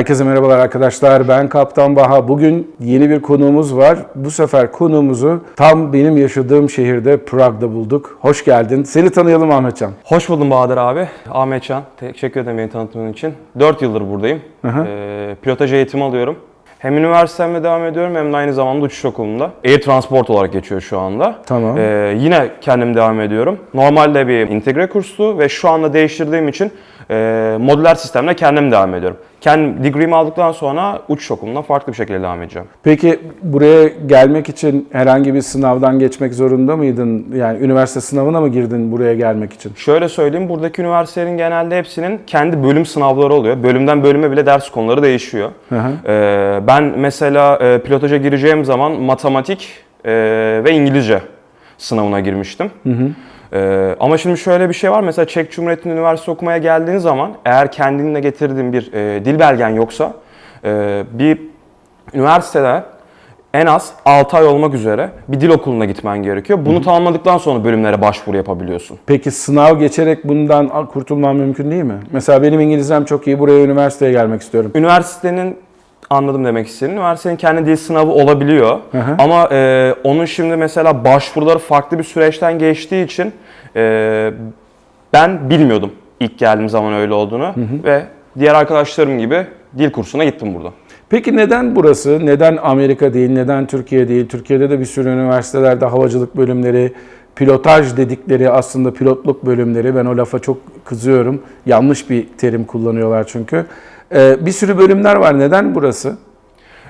Herkese merhabalar arkadaşlar. Ben Kaptan Baha. Bugün yeni bir konuğumuz var. Bu sefer konuğumuzu tam benim yaşadığım şehirde Prag'da bulduk. Hoş geldin. Seni tanıyalım Ahmetcan. Hoş buldum Bahadır abi. Ahmet Can. Teşekkür ederim beni tanıttığın için. 4 yıldır buradayım. Ee, pilotaj eğitimi alıyorum. Hem üniversitemde devam ediyorum hem de aynı zamanda uçuş okulunda. Air Transport olarak geçiyor şu anda. Tamam. Ee, yine kendim devam ediyorum. Normalde bir integre kurstu ve şu anda değiştirdiğim için e, modüler sistemle kendim devam ediyorum. Kendim degree'mi aldıktan sonra uçuş okuluna farklı bir şekilde devam edeceğim. Peki buraya gelmek için herhangi bir sınavdan geçmek zorunda mıydın? Yani üniversite sınavına mı girdin buraya gelmek için? Şöyle söyleyeyim, buradaki üniversitelerin genelde hepsinin kendi bölüm sınavları oluyor. Bölümden bölüme bile ders konuları değişiyor. Hı hı. Ee, ben mesela e, pilotaja gireceğim zaman matematik e, ve İngilizce sınavına girmiştim. Ee, ama şimdi şöyle bir şey var. Mesela Çek Cumhuriyeti'nde üniversite okumaya geldiğin zaman eğer kendinle getirdiğin bir e, dil belgen yoksa e, bir üniversitede en az 6 ay olmak üzere bir dil okuluna gitmen gerekiyor. Bunu tamamladıktan sonra bölümlere başvuru yapabiliyorsun. Peki sınav geçerek bundan kurtulman mümkün değil mi? Mesela benim İngilizcem çok iyi. Buraya üniversiteye gelmek istiyorum. Üniversitenin anladım demek istediğini. Üniversitenin kendi dil sınavı olabiliyor. hı. Ama e, onun şimdi mesela başvuruları farklı bir süreçten geçtiği için e, ben bilmiyordum ilk geldiğim zaman öyle olduğunu ve diğer arkadaşlarım gibi dil kursuna gittim burada. Peki neden burası? Neden Amerika değil? Neden Türkiye değil? Türkiye'de de bir sürü üniversitelerde havacılık bölümleri, pilotaj dedikleri aslında pilotluk bölümleri. Ben o lafa çok kızıyorum. Yanlış bir terim kullanıyorlar çünkü. Ee, bir sürü bölümler var. Neden burası?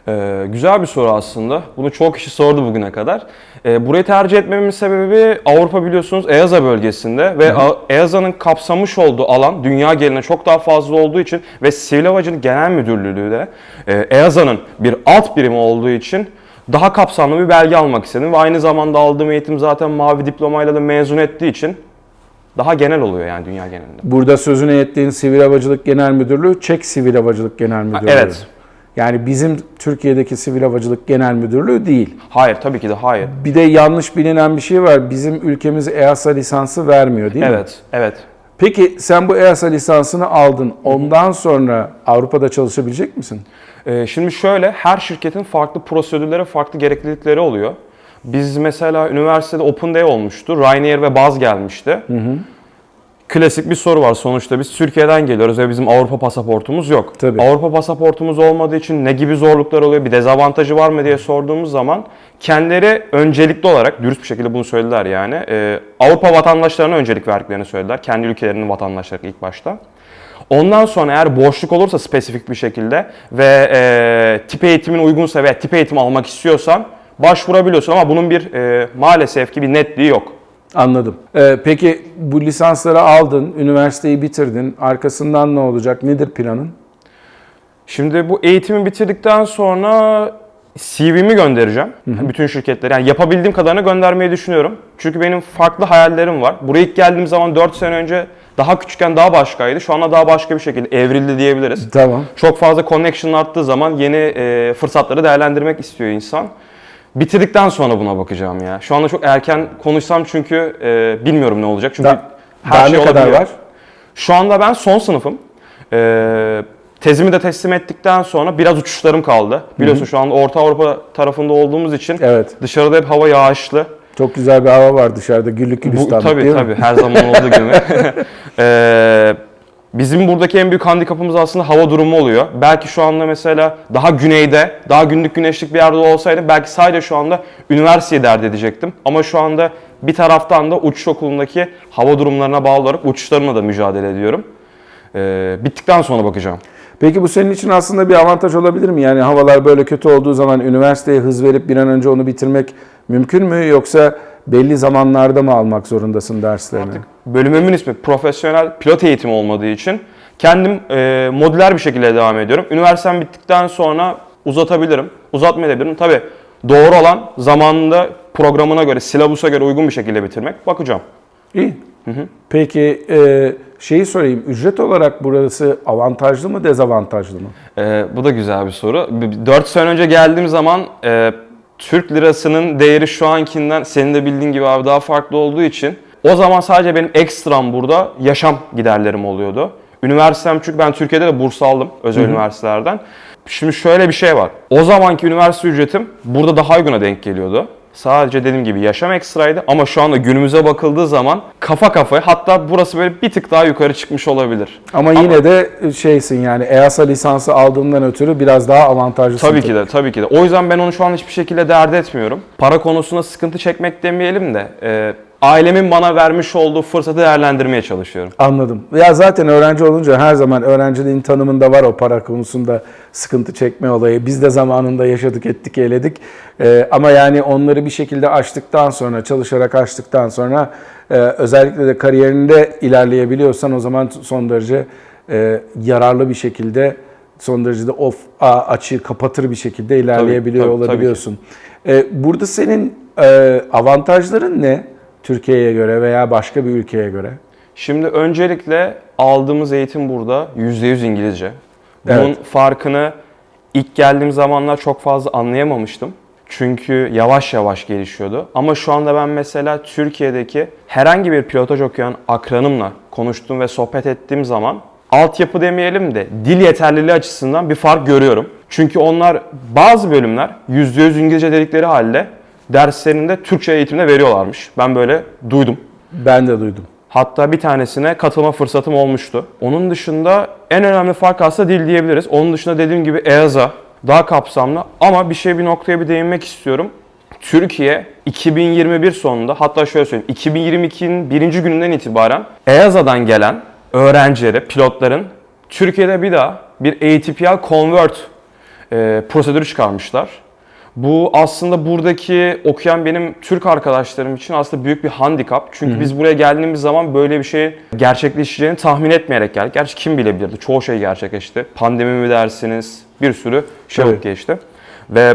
Ee, güzel bir soru aslında. Bunu çok kişi sordu bugüne kadar. Ee, burayı tercih etmemin sebebi Avrupa biliyorsunuz EASA bölgesinde ve EASA'nın kapsamış olduğu alan dünya geneline çok daha fazla olduğu için ve Sivil Havacılık Genel Müdürlüğü de e, EASA'nın bir alt birimi olduğu için daha kapsamlı bir belge almak istedim ve aynı zamanda aldığım eğitim zaten mavi diplomayla da mezun ettiği için daha genel oluyor yani dünya genelinde. Burada sözünü ettiğin Sivil Havacılık Genel Müdürlüğü, Çek Sivil Havacılık Genel Müdürlüğü. evet. Yani bizim Türkiye'deki Sivil Havacılık Genel Müdürlüğü değil. Hayır tabii ki de hayır. Bir de yanlış bilinen bir şey var. Bizim ülkemiz EASA lisansı vermiyor değil mi? Evet, evet. Peki sen bu EASA lisansını aldın. Ondan sonra Avrupa'da çalışabilecek misin? Ee, şimdi şöyle, her şirketin farklı prosedürleri, farklı gereklilikleri oluyor. Biz mesela üniversitede Open Day olmuştu. Ryanair ve Baz gelmişti. Klasik bir soru var sonuçta. Biz Türkiye'den geliyoruz ve bizim Avrupa pasaportumuz yok. Tabii. Avrupa pasaportumuz olmadığı için ne gibi zorluklar oluyor, bir dezavantajı var mı diye sorduğumuz zaman kendileri öncelikli olarak, dürüst bir şekilde bunu söylediler yani. e, Avrupa vatandaşlarına öncelik verdiklerini söylediler. Kendi ülkelerinin vatandaşları ilk başta. Ondan sonra eğer boşluk olursa spesifik bir şekilde ve e, tip eğitimin uygunsa veya tip eğitim almak istiyorsan başvurabiliyorsun ama bunun bir e, maalesef ki bir netliği yok. Anladım. Ee, peki bu lisansları aldın, üniversiteyi bitirdin. Arkasından ne olacak? Nedir planın? Şimdi bu eğitimi bitirdikten sonra CV'mi göndereceğim. Bütün şirketlere. Yani yapabildiğim kadarını göndermeyi düşünüyorum. Çünkü benim farklı hayallerim var. Buraya ilk geldiğim zaman 4 sene önce daha küçükken daha başkaydı. Şu anda daha başka bir şekilde evrildi diyebiliriz. Tamam. Çok fazla connection arttığı zaman yeni e, fırsatları değerlendirmek istiyor insan. Bitirdikten sonra buna bakacağım ya. Şu anda çok erken konuşsam çünkü e, bilmiyorum ne olacak. Çünkü Da- daha ne kadar olabiliyor. var? Şu anda ben son sınıfım. E, tezimi de teslim ettikten sonra biraz uçuşlarım kaldı. Biliyorsun şu anda Orta Avrupa tarafında olduğumuz için Evet. dışarıda hep hava yağışlı. Çok güzel bir hava var dışarıda. Güllük Bu, gülistanlık tabii değil mi? tabii her zaman olduğu gibi. Ee, bizim buradaki en büyük handikapımız aslında hava durumu oluyor. Belki şu anda mesela daha güneyde, daha günlük güneşlik bir yerde olsaydım belki sadece şu anda üniversiteyi dert edecektim. Ama şu anda bir taraftan da uçuş okulundaki hava durumlarına bağlı olarak uçuşlarımla da mücadele ediyorum. Ee, bittikten sonra bakacağım. Peki bu senin için aslında bir avantaj olabilir mi? Yani havalar böyle kötü olduğu zaman üniversiteye hız verip bir an önce onu bitirmek mümkün mü? Yoksa belli zamanlarda mı almak zorundasın derslerini? Bölümümün ismi profesyonel pilot eğitimi olmadığı için kendim e, modüler bir şekilde devam ediyorum. Üniversitem bittikten sonra uzatabilirim, uzatmayabilirim. Tabii doğru olan zamanında programına göre, silabusa göre uygun bir şekilde bitirmek. Bakacağım. İyi. Peki e, şeyi sorayım. Ücret olarak burası avantajlı mı dezavantajlı mı? E, bu da güzel bir soru. 4 sene önce geldiğim zaman e, Türk lirasının değeri şu ankinden senin de bildiğin gibi abi daha farklı olduğu için o zaman sadece benim ekstram burada yaşam giderlerim oluyordu. Üniversitem çünkü ben Türkiye'de de burs aldım özel üniversitelerden. Şimdi şöyle bir şey var. O zamanki üniversite ücretim burada daha uyguna denk geliyordu. Sadece dediğim gibi yaşam ekstraydı ama şu anda günümüze bakıldığı zaman kafa kafaya hatta burası böyle bir tık daha yukarı çıkmış olabilir. Ama yine de şeysin yani EASA lisansı aldığından ötürü biraz daha avantajlısın. Tabii ki de, tabii ki de. O yüzden ben onu şu an hiçbir şekilde dert etmiyorum. Para konusunda sıkıntı çekmek demeyelim de e, ailemin bana vermiş olduğu fırsatı değerlendirmeye çalışıyorum. Anladım. Ya zaten öğrenci olunca her zaman öğrenciliğin tanımında var o para konusunda sıkıntı çekme olayı. Biz de zamanında yaşadık, ettik, eyledik. Ee, ama yani onları bir şekilde aştıktan sonra, çalışarak aştıktan sonra e, özellikle de kariyerinde ilerleyebiliyorsan o zaman son derece e, yararlı bir şekilde son derecede off a- açığı kapatır bir şekilde ilerleyebiliyor tabii, tabii ki. olabiliyorsun. Ee, burada senin e, avantajların ne? Türkiye'ye göre veya başka bir ülkeye göre? Şimdi öncelikle aldığımız eğitim burada %100 İngilizce. Bunun Evet. farkını ilk geldiğim zamanlar çok fazla anlayamamıştım. Çünkü yavaş yavaş gelişiyordu. Ama şu anda ben mesela Türkiye'deki herhangi bir pilotaj okuyan akranımla konuştuğum ve sohbet ettiğim zaman altyapı demeyelim de dil yeterliliği açısından bir fark görüyorum. Çünkü onlar bazı bölümler %100 İngilizce dedikleri halde derslerinde Türkçe eğitimde veriyorlarmış. Ben böyle duydum. Ben de duydum. Hatta bir tanesine katılma fırsatım olmuştu. Onun dışında en önemli fark aslında dil diyebiliriz. Onun dışında dediğim gibi EASA daha kapsamlı ama bir şey bir noktaya bir değinmek istiyorum. Türkiye 2021 sonunda hatta şöyle söyleyeyim 2022'nin birinci gününden itibaren EASA'dan gelen öğrencileri, pilotların Türkiye'de bir daha bir ATPL Convert e, prosedürü çıkarmışlar. Bu aslında buradaki okuyan benim Türk arkadaşlarım için aslında büyük bir handikap. Çünkü biz buraya geldiğimiz zaman böyle bir şey gerçekleşeceğini tahmin etmeyerek geldik. Gerçi kim bilebilirdi? Çoğu şey gerçekleşti. Pandemi mi dersiniz? Bir sürü şey olup geçti. Ve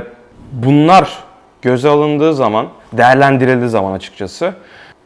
bunlar göze alındığı zaman, değerlendirildiği zaman açıkçası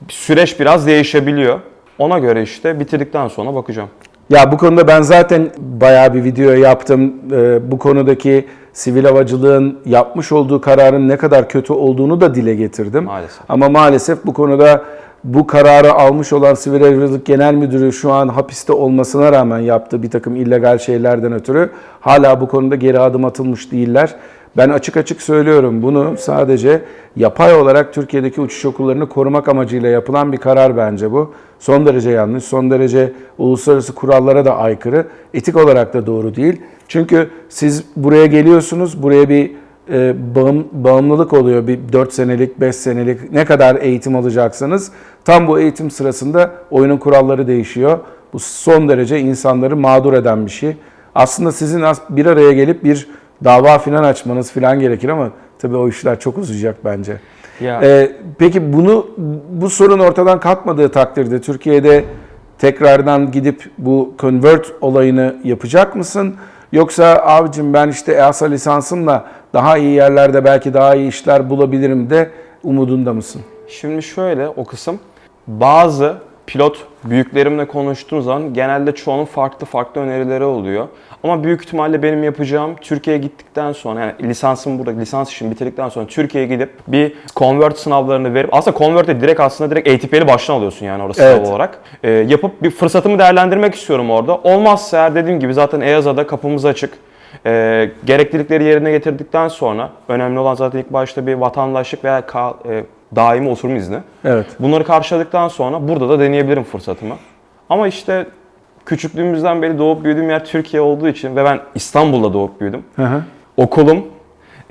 süreç biraz değişebiliyor. Ona göre işte bitirdikten sonra bakacağım. Ya bu konuda ben zaten bayağı bir video yaptım. Ee, bu konudaki sivil havacılığın yapmış olduğu kararın ne kadar kötü olduğunu da dile getirdim. Maalesef. Ama maalesef bu konuda bu kararı almış olan Sivil Havacılık Genel Müdürü şu an hapiste olmasına rağmen yaptığı bir takım illegal şeylerden ötürü hala bu konuda geri adım atılmış değiller. Ben açık açık söylüyorum bunu sadece yapay olarak Türkiye'deki uçuş okullarını korumak amacıyla yapılan bir karar bence bu. Son derece yanlış, son derece uluslararası kurallara da aykırı, etik olarak da doğru değil. Çünkü siz buraya geliyorsunuz, buraya bir e, bağım, bağımlılık oluyor. Bir 4 senelik, 5 senelik ne kadar eğitim alacaksınız. Tam bu eğitim sırasında oyunun kuralları değişiyor. Bu son derece insanları mağdur eden bir şey. Aslında sizin bir araya gelip bir dava filan açmanız filan gerekir ama tabii o işler çok uzayacak bence. Ya. Ee, peki bunu bu sorun ortadan kalkmadığı takdirde Türkiye'de tekrardan gidip bu convert olayını yapacak mısın? Yoksa abicim ben işte EASA lisansımla daha iyi yerlerde belki daha iyi işler bulabilirim de umudunda mısın? Şimdi şöyle o kısım bazı pilot büyüklerimle konuştuğum zaman genelde çoğunun farklı farklı önerileri oluyor. Ama büyük ihtimalle benim yapacağım Türkiye'ye gittikten sonra yani lisansım burada lisans işimi bitirdikten sonra Türkiye'ye gidip bir convert sınavlarını verip aslında convert'e direkt aslında direkt ATP'li baştan alıyorsun yani orası Evet. sınav olarak. Ee, yapıp bir fırsatımı değerlendirmek istiyorum orada. Olmazsa eğer dediğim gibi zaten EASA'da kapımız açık. Ee, gereklilikleri yerine getirdikten sonra önemli olan zaten ilk başta bir vatandaşlık veya kal- e, daimi oturum izni. Evet. Bunları karşıladıktan sonra burada da deneyebilirim fırsatımı. Ama işte küçüklüğümüzden beri doğup büyüdüğüm yer Türkiye olduğu için ve ben İstanbul'da doğup büyüdüm. Hı hı. Okulum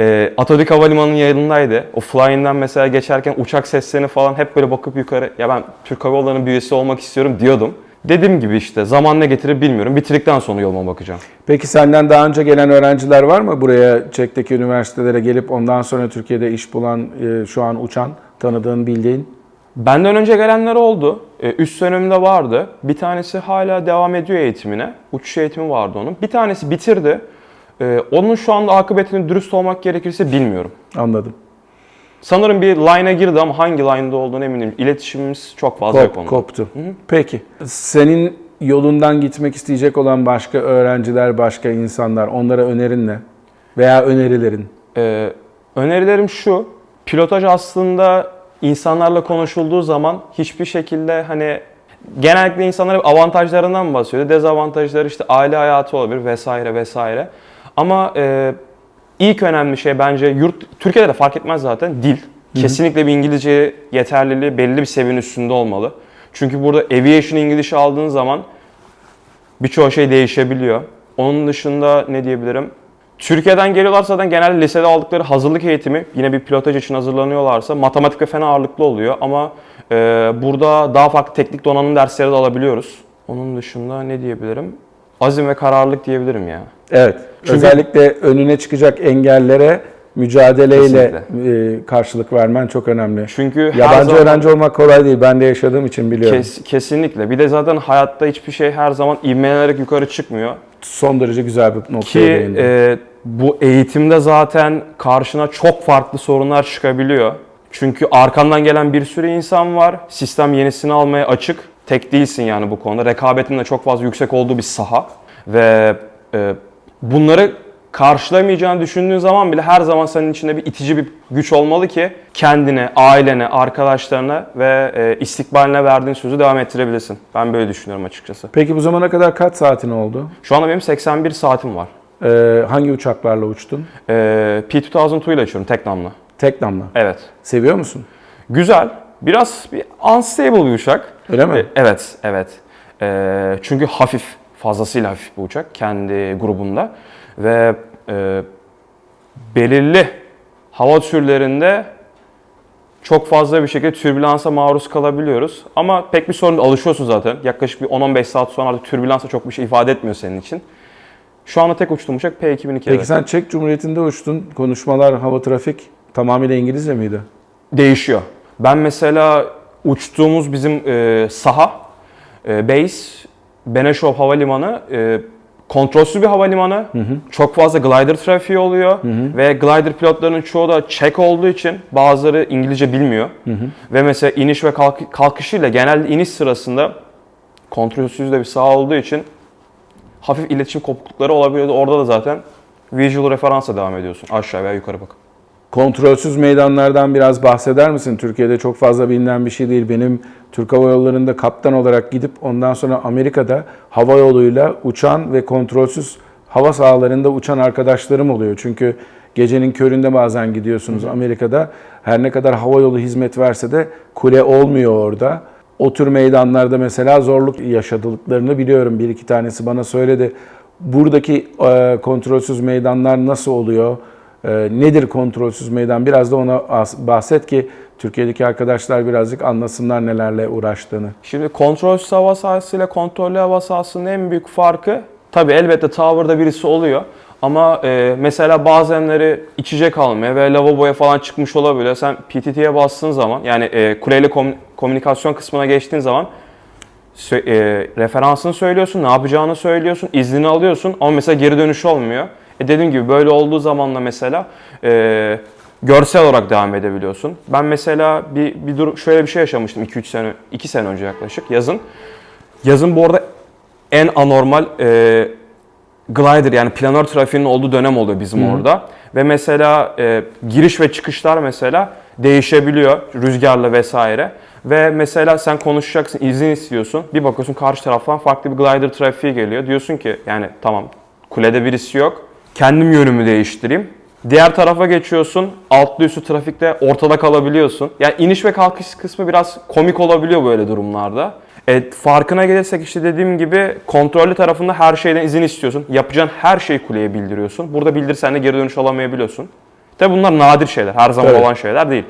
e, Atatürk Havalimanı'nın yanındaydı. O flying'den mesela geçerken uçak seslerini falan hep böyle bakıp yukarı ya ben Türk Hava Yolları'nın bir üyesi olmak istiyorum diyordum. Dediğim gibi işte zaman ne getirir bilmiyorum. Bitirdikten sonra yoluma bakacağım. Peki senden daha önce gelen öğrenciler var mı buraya Çek'teki üniversitelere gelip ondan sonra Türkiye'de iş bulan, e, şu an uçan, tanıdığın, bildiğin? Benden önce gelenler oldu. Ee, Üst dönemde vardı. Bir tanesi hala devam ediyor eğitimine. Uçuş eğitimi vardı onun. Bir tanesi bitirdi. Ee, Onun şu anda akıbetini dürüst olmak gerekirse bilmiyorum. Anladım. Sanırım bir line'a girdi ama hangi line'da olduğunu eminim. İletişimimiz çok fazla yok Kop, onunla. koptu. Peki. Senin yolundan gitmek isteyecek olan başka öğrenciler, başka insanlar onlara önerin ne? Veya önerilerin? Ee, önerilerim şu. Pilotaj aslında insanlarla konuşulduğu zaman hiçbir şekilde hani genellikle insanlar hep avantajlarından bahsediyor. Dezavantajları işte aile hayatı olabilir vesaire vesaire. Ama e, ilk önemli şey bence yurt Türkiye'de de fark etmez zaten dil. Kesinlikle bir İngilizce yeterliliği belli bir seviyenin üstünde olmalı. Çünkü burada aviation İngilizce aldığın zaman birçok şey değişebiliyor. Onun dışında ne diyebilirim? Türkiye'den geliyorlar zaten genelde lisede aldıkları hazırlık eğitimi yine bir pilotaj için hazırlanıyorlarsa matematik ve fen ağırlıklı oluyor ama e, burada daha farklı teknik donanım dersleri de alabiliyoruz. Onun dışında ne diyebilirim? Azim ve kararlılık diyebilirim ya. Evet. Çünkü- Özellikle önüne çıkacak engellere mücadeleyle e, karşılık vermen çok önemli. Çünkü Yabancı zaman- öğrenci olmak kolay değil. Ben de yaşadığım için biliyorum. Kes- kesinlikle. Bir de zaten hayatta hiçbir şey her zaman ivmelenerek yukarı çıkmıyor. Son derece güzel bir noktaya Ki e, bu eğitimde zaten karşına çok farklı sorunlar çıkabiliyor. Çünkü arkandan gelen bir sürü insan var. Sistem yenisini almaya açık. Tek değilsin yani bu konuda. Rekabetin de çok fazla yüksek olduğu bir saha. Ve e, bunları karşılamayacağını düşündüğün zaman bile her zaman senin içinde bir itici bir güç olmalı ki kendine, ailene, arkadaşlarına ve e, istikbaline verdiğin sözü devam ettirebilirsin. Ben böyle düşünüyorum açıkçası. Peki bu zamana kadar kaç saatin oldu? Şu anda benim 81 saatim var. Ee, hangi uçaklarla uçtun? E, P2002 ile açıyorum tek namla. Tek namla. Evet. Seviyor musun? Güzel. Biraz bir unstable bir uçak. Öyle mi? E, Evet, evet. E, çünkü hafif, fazlasıyla hafif bir uçak kendi grubunda. Ve e, belirli hava türlerinde çok fazla bir şekilde türbülansa maruz kalabiliyoruz. Ama pek bir sorun alışıyorsun zaten. Yaklaşık bir 10-15 saat sonra artık türbülansa çok bir şey ifade etmiyor senin için. Şu anda tek uçtuğum uçak P2002. Peki sen Çek Cumhuriyeti'nde uçtun. Konuşmalar, hava trafik tamamıyla İngilizce miydi? Değişiyor. Ben mesela uçtuğumuz bizim e, saha, e, base, Benešov Havalimanı e, kontrolsüz bir havalimanı. Çok fazla glider trafiği oluyor ve glider pilotlarının çoğu da Çek olduğu için bazıları İngilizce bilmiyor. Ve mesela iniş ve kalk- kalkışıyla genelde iniş sırasında kontrolsüz de bir saha olduğu için hafif iletişim kopuklukları olabiliyordu. Orada da zaten visual referansa devam ediyorsun. Aşağı veya yukarı bak. Kontrolsüz meydanlardan biraz bahseder misin? Türkiye'de çok fazla bilinen bir şey değil. Benim Türk Hava Yolları'nda kaptan olarak gidip ondan sonra Amerika'da hava yoluyla uçan ve kontrolsüz hava sahalarında uçan arkadaşlarım oluyor. Çünkü gecenin köründe bazen gidiyorsunuz Amerika'da. Her ne kadar hava yolu hizmet verse de kule olmuyor orada. O tür meydanlarda mesela zorluk yaşadıklarını biliyorum. Bir iki tanesi bana söyledi. Buradaki e, kontrolsüz meydanlar nasıl oluyor? E, nedir kontrolsüz meydan? Biraz da ona bahset ki Türkiye'deki arkadaşlar birazcık anlasınlar nelerle uğraştığını. Şimdi kontrolsüz hava sahası ile kontrollü hava sahasının en büyük farkı tabii elbette tower'da birisi oluyor. Ama e, mesela bazenleri içecek almaya veya lavaboya falan çıkmış olabiliyor. Sen PTT'ye bastığın zaman yani e, kuleyle kom- komünikasyon kısmına geçtiğin zaman sö- e, referansını söylüyorsun, ne yapacağını söylüyorsun, iznini alıyorsun ama mesela geri dönüş olmuyor. E dediğim gibi böyle olduğu zaman da mesela e, görsel olarak devam edebiliyorsun. Ben mesela bir, bir durum şöyle bir şey yaşamıştım 2-3 sene 2 sene önce yaklaşık yazın. Yazın bu arada en anormal e, glider yani planör trafiğinin olduğu dönem oluyor bizim orada. Ve mesela e, giriş ve çıkışlar mesela değişebiliyor rüzgarla vesaire. Ve mesela sen konuşacaksın, izin istiyorsun. Bir bakıyorsun karşı taraftan farklı bir glider trafiği geliyor. Diyorsun ki yani tamam kulede birisi yok. Kendim yönümü değiştireyim. Diğer tarafa geçiyorsun. Altlı üstü trafikte ortada kalabiliyorsun. Yani iniş ve kalkış kısmı biraz komik olabiliyor böyle durumlarda. E, farkına gelirsek işte dediğim gibi kontrollü tarafında her şeyden izin istiyorsun. Yapacağın her şeyi kuleye bildiriyorsun. Burada bildirsen de geri dönüş alamayabiliyorsun. Tabi bunlar nadir şeyler. Her zaman Evet. olan şeyler değil.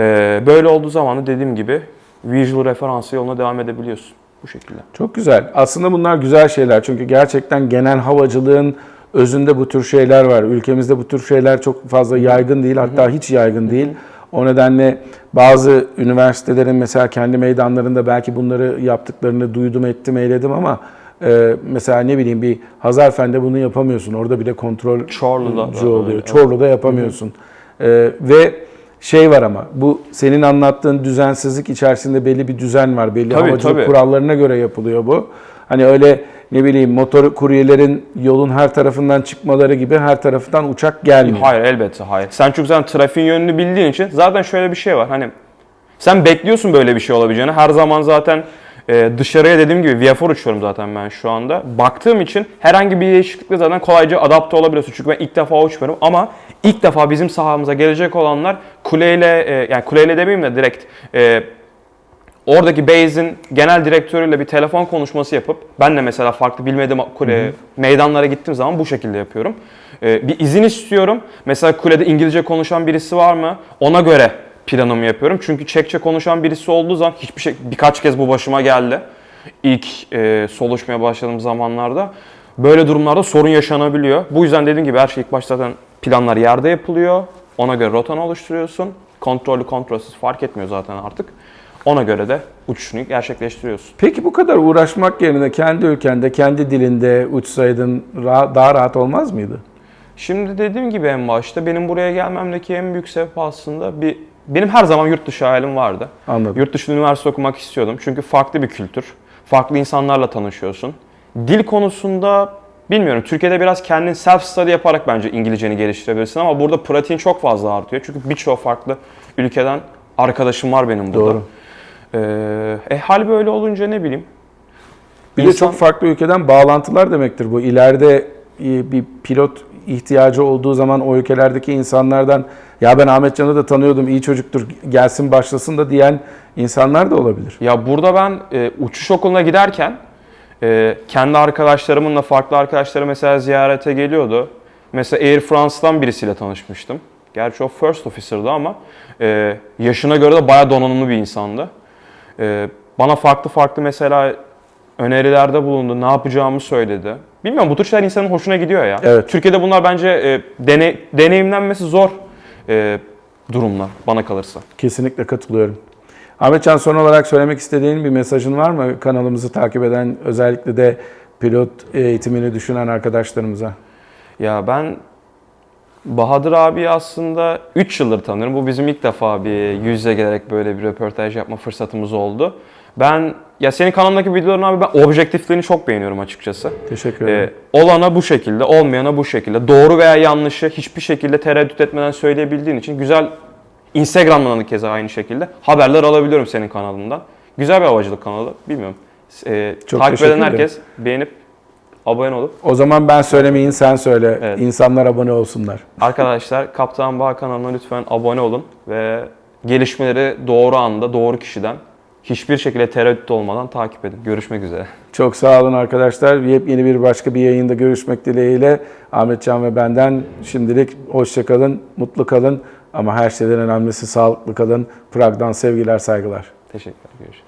E, böyle olduğu zaman da dediğim gibi visual referansı yoluna devam edebiliyorsun. Bu şekilde. Çok güzel. Aslında bunlar güzel şeyler. Çünkü gerçekten genel havacılığın özünde bu tür şeyler var. Ülkemizde bu tür şeyler çok fazla yaygın değil. Hatta hiç yaygın değil. O nedenle bazı üniversitelerin mesela kendi meydanlarında belki bunları yaptıklarını duydum, ettim, eyledim ama e, mesela ne bileyim bir Hazarfen'de bunu yapamıyorsun. Orada bile kontrol Çorlu'da da oluyor. öyle. Çorlu'da yapamıyorsun. E, ve şey var ama bu senin anlattığın düzensizlik içerisinde belli bir düzen var. Belli Tabii, havacılık tabii. kurallarına göre yapılıyor bu. Hani öyle ne bileyim motor kuryelerin yolun her tarafından çıkmaları gibi her taraftan uçak gelmiyor. Hayır elbette hayır. Sen çünkü zaten trafiğin yönünü bildiğin için zaten şöyle bir şey var. Hani sen bekliyorsun böyle bir şey olabileceğini. Her zaman zaten Ee, dışarıya dediğim gibi VF4 uçuyorum zaten ben şu anda. Baktığım için herhangi bir değişiklikle zaten kolayca adapte olabiliyorsun. Çünkü ben ilk defa uçmuyorum ama ilk defa bizim sahamıza gelecek olanlar kuleyle, e, yani kuleyle demeyeyim de direkt e, oradaki base'in genel direktörüyle bir telefon konuşması yapıp ben de mesela farklı bilmediğim kule meydanlara gittiğim zaman bu şekilde yapıyorum. Ee, bir izin istiyorum. Mesela kulede İngilizce konuşan birisi var mı? Ona göre planımı yapıyorum. Çünkü Çekçe konuşan birisi olduğu zaman hiçbir şey birkaç kez bu başıma geldi. İlk e, soluşmaya başladığım zamanlarda böyle durumlarda sorun yaşanabiliyor. Bu yüzden dediğim gibi her şey ilk başta zaten planlar yerde yapılıyor. Ona göre rotanı oluşturuyorsun. Kontrollü kontrolsüz fark etmiyor zaten artık. Ona göre de uçuşunu gerçekleştiriyorsun. Peki bu kadar uğraşmak yerine kendi ülkende, kendi dilinde uçsaydın daha rahat olmaz mıydı? Şimdi dediğim gibi en başta benim buraya gelmemdeki en büyük sebep aslında bir benim her zaman yurt dışı hayalim vardı. Anladım. Yurt dışında üniversite okumak istiyordum. Çünkü farklı bir kültür. Farklı insanlarla tanışıyorsun. Dil konusunda bilmiyorum. Türkiye'de biraz kendin self study yaparak bence İngilizceni geliştirebilirsin ama burada pratiğin çok fazla artıyor. Çünkü birçok farklı ülkeden arkadaşım var benim burada. Doğru. Ee, e hal böyle olunca ne bileyim. Bir de İnsan- çok farklı ülkeden bağlantılar demektir bu. İleride bir pilot ihtiyacı olduğu zaman o ülkelerdeki insanlardan ya ben Ahmet Can'ı da tanıyordum iyi çocuktur gelsin başlasın da diyen insanlar da olabilir. Ya burada ben e, uçuş okuluna giderken e, kendi arkadaşlarımınla farklı arkadaşları mesela ziyarete geliyordu. Mesela Air France'dan birisiyle tanışmıştım. Gerçi o first officer'dı ama e, yaşına göre de bayağı donanımlı bir insandı. E, bana farklı farklı mesela önerilerde bulundu, ne yapacağımı söyledi. Bilmiyorum bu tür şeyler insanın hoşuna gidiyor ya. Evet. Türkiye'de bunlar bence e, dene- deneyimlenmesi zor e, durumlar bana kalırsa. Kesinlikle katılıyorum. Ahmetcan son olarak söylemek istediğin bir mesajın var mı kanalımızı takip eden özellikle de pilot eğitimini düşünen arkadaşlarımıza? Ya ben Bahadır abi aslında 3 yıldır tanıyorum. Bu bizim ilk defa bir yüz yüze gelerek böyle bir röportaj yapma fırsatımız oldu. Ben ya senin kanalındaki videoların abi ben objektifliğini çok beğeniyorum açıkçası. Teşekkür ederim. Ee, olana bu şekilde, olmayana bu şekilde. Doğru veya yanlışı hiçbir şekilde tereddüt etmeden söyleyebildiğin için güzel Instagram'dan da keza aynı şekilde haberler alabiliyorum senin kanalından. Güzel bir havacılık kanalı. Bilmiyorum. Ee, Çok takip eden herkes beğenip abone olup O zaman ben söylemeyin sen söyle. Evet. İnsanlar abone olsunlar. Arkadaşlar Kaptan Bağ kanalına lütfen abone olun ve gelişmeleri doğru anda, doğru kişiden hiçbir şekilde tereddüt olmadan takip edin. Görüşmek üzere. Çok sağ olun arkadaşlar. Yepyeni bir başka bir yayında görüşmek dileğiyle. Ahmetcan ve benden şimdilik hoşça kalın, mutlu kalın. Ama her şeyden önemlisi sağlıklı kalın. Prag'dan sevgiler, saygılar. Teşekkürler. Görüşürüz.